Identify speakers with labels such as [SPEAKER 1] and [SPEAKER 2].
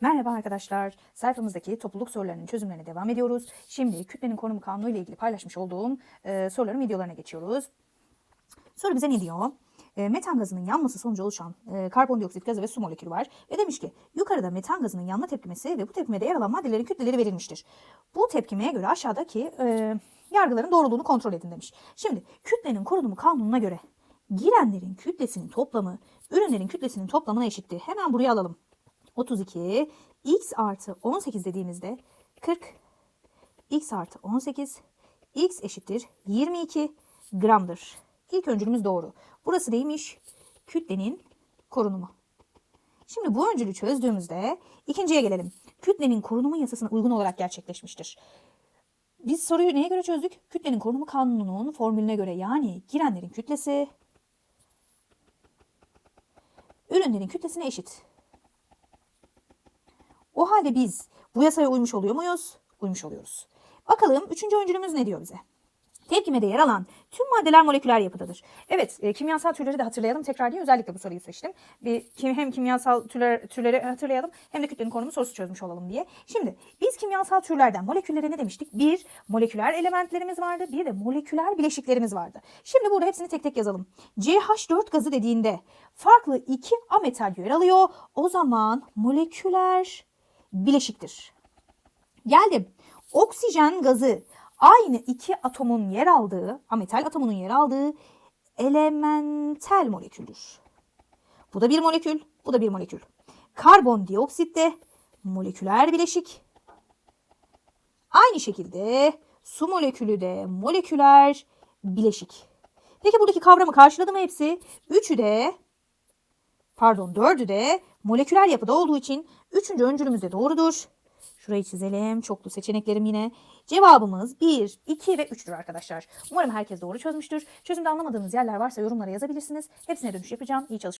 [SPEAKER 1] Merhaba arkadaşlar. Sayfamızdaki topluluk sorularının çözümlerine devam ediyoruz. Şimdi kütlenin konumu kanunu ile ilgili paylaşmış olduğum e, soruların videolarına geçiyoruz. Soru bize ne diyor? E, metan gazının yanması sonucu oluşan e, karbondioksit gazı ve su molekülü var. Ve demiş ki yukarıda metan gazının yanma tepkimesi ve bu tepkimede yer alan maddelerin kütleleri verilmiştir. Bu tepkimeye göre aşağıdaki e, yargıların doğruluğunu kontrol edin demiş. Şimdi kütlenin korunumu kanununa göre girenlerin kütlesinin toplamı ürünlerin kütlesinin toplamına eşittir. Hemen buraya alalım. 32 x artı 18 dediğimizde 40 x artı 18 x eşittir 22 gramdır. İlk öncülümüz doğru. Burası neymiş? Kütlenin korunumu. Şimdi bu öncülü çözdüğümüzde ikinciye gelelim. Kütlenin korunumu yasasına uygun olarak gerçekleşmiştir. Biz soruyu neye göre çözdük? Kütlenin korunumu kanununun formülüne göre yani girenlerin kütlesi ürünlerin kütlesine eşit. Halde biz bu yasaya uymuş oluyor muyuz? Uymuş oluyoruz. Bakalım üçüncü öncülümüz ne diyor bize? Tepkimede yer alan tüm maddeler moleküler yapıdadır. Evet, e, kimyasal türleri de hatırlayalım. Tekrar diye özellikle bu soruyu seçtim. Bir kim, hem kimyasal türler, türleri hatırlayalım hem de kütlenin konumu sorusu çözmüş olalım diye. Şimdi biz kimyasal türlerden moleküllere ne demiştik? Bir, moleküler elementlerimiz vardı. Bir de moleküler bileşiklerimiz vardı. Şimdi burada hepsini tek tek yazalım. CH4 gazı dediğinde farklı iki ametal yer alıyor. O zaman moleküler bileşiktir. Geldim. Oksijen gazı aynı iki atomun yer aldığı, ametal atomunun yer aldığı elementel moleküldür. Bu da bir molekül, bu da bir molekül. Karbondioksit de moleküler bileşik. Aynı şekilde su molekülü de moleküler bileşik. Peki buradaki kavramı karşıladı mı hepsi? Üçü de pardon dördü de moleküler yapıda olduğu için üçüncü öncülümüz de doğrudur. Şurayı çizelim. Çoklu seçeneklerim yine. Cevabımız 1, 2 ve 3'tür arkadaşlar. Umarım herkes doğru çözmüştür. Çözümde anlamadığınız yerler varsa yorumlara yazabilirsiniz. Hepsine dönüş yapacağım. İyi çalışmalar.